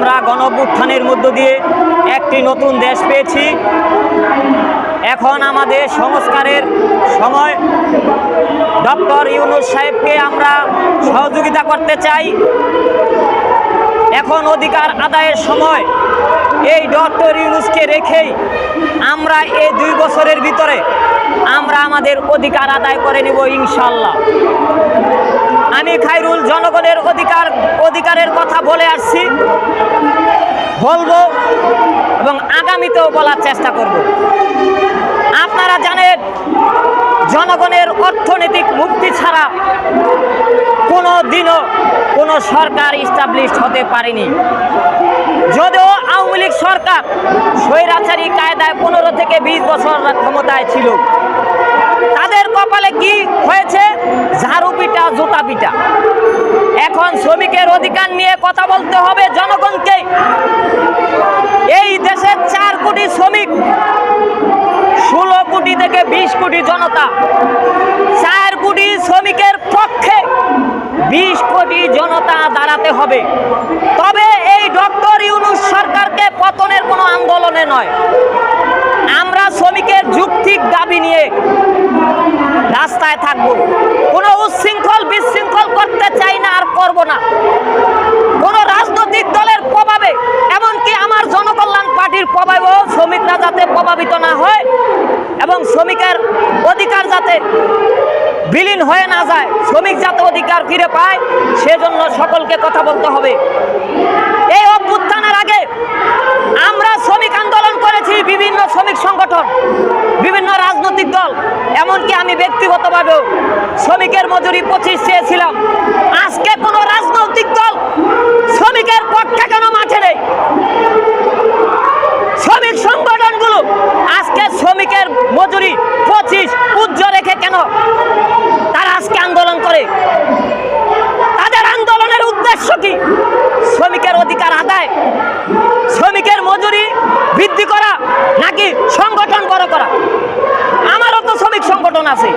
আমরা গণভ্যুত্থানের মধ্য দিয়ে একটি নতুন দেশ পেয়েছি। এখন আমাদের সংস্কারের সময়। ডক্টর ইউনুস সাহেবকে আমরা সহযোগিতা করতে চাই। এখন অধিকার আদায়ের সময়। এই ডক্টর ইউনুসকে রেখেই আমরা এই দুই বছরের ভিতরে আমরা আমাদের অধিকার আদায় করে নেব ইনশাল্লাহ আমি খাইরুল জনগণের অধিকার, অধিকারের কথা বলে আসছি। বলব এবং আগামীতেও বলার চেষ্টা করব। আপনারা জানেন, জনগণের অর্থনৈতিক মুক্তি ছাড়া কোনো দিনও কোনো সরকার ইস্টাবলিশড হতে পারেনি। যদিও আওয়ামী লীগ সরকার স্বৈরাচারী কায়দায় পনেরো থেকে বিশ বছর ক্ষমতায় ছিল, তাদের কপালে জুতা পিটা এখন শ্রমিকের অধিকার নিয়ে কথা বলতে হবে জনগণকে। এই দেশের চার কোটি শ্রমিক, ষোলো কোটি থেকে বিশ কোটি জনতা, চার কোটি শ্রমিকের পক্ষে বিশ কোটি জনতা দাঁড়াতে হবে। তবে এই ডক্টর ইউনুস সরকারকে পতনের কোনো আন্দোলনে নয়। আমরা শ্রমিকের যুক্তিক দাবি নিয়ে রাস্তায় থাকব কোনো উচ্ছৃঙ্খল বিশৃঙ্খল করতে চাই না আর করব না কোনো রাজনৈতিক দলের প্রভাবে এমনকি আমার জনকল্যাণ পার্টির প্রভাবেও শ্রমিকরা যাতে প্রভাবিত না হয় এবং শ্রমিকের যাতে বিলীন হয়ে না যায়, শ্রমিক যাতে অধিকার ফিরে পায়, সেজন্য সকলকে কথা বলতে হবে। এই অভ্যুত্থানের আগে আমরা শ্রমিক আন্দোলন করেছি, বিভিন্ন শ্রমিক সংগঠন, বিভিন্ন রাজনৈতিক দল, এমনকি আমি ব্যক্তিগতভাবেও শ্রমিকের মজুরি পঁচিশ চেয়েছিলাম। আজকে কোনো রাজনৈতিক দল শ্রমিকের পক্ষে কেন মাঠে নেই। শ্রমিক সংগঠনগুলো আজকে শ্রমিকের মজুরি পঁচিশ উজ্জ্ব রেখে কেন তারা আজকে আন্দোলন করে তাদের আন্দোলনের উদ্দেশ্য কি? শ্রমিকের অধিকার আদায়, শ্রমিকের মজুরি বৃদ্ধি করা নাকি সংগঠন বড় করা? আমারও তো শ্রমিক সংগঠন আছে।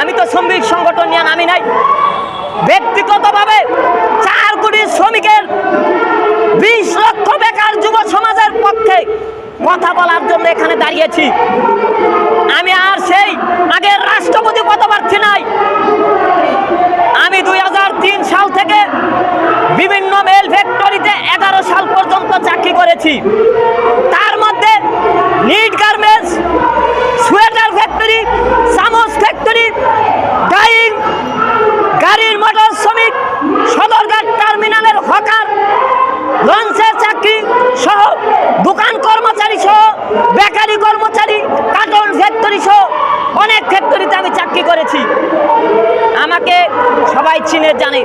আমি তো শ্রমিক সংগঠন নিয়ে নামি নাই। ব্যক্তিগতভাবে চার কোটি শ্রমিকের বিশ লক্ষ বেকার যুব সমাজের পক্ষে কথা বলার জন্য এখানে দাঁড়িয়েছি আমি আর সেই আগের রাষ্ট্রপতি পদপ্রার্থী নাই আমি দুই সাল থেকে বিভিন্ন মেল ফ্যাক্টরিতে এগারো সাল পর্যন্ত করেছি তার মধ্যে নিট গার্মেন্টস, সোয়েটার ফ্যাক্টরি, চামচ ফ্যাক্টরি, ডাইং, গাড়ির মোটর শ্রমিক, সদরঘাট টার্মিনালের হকার, লঞ্চের চাকরি সহ দোকান কর্মচারী সহ, বেকারি কর্মচারী, কার্টন ফ্যাক্টরি সহ অনেক ফ্যাক্টরিতে আমি চাকরি করেছি। আমাকে সবাই চিনে, জানে।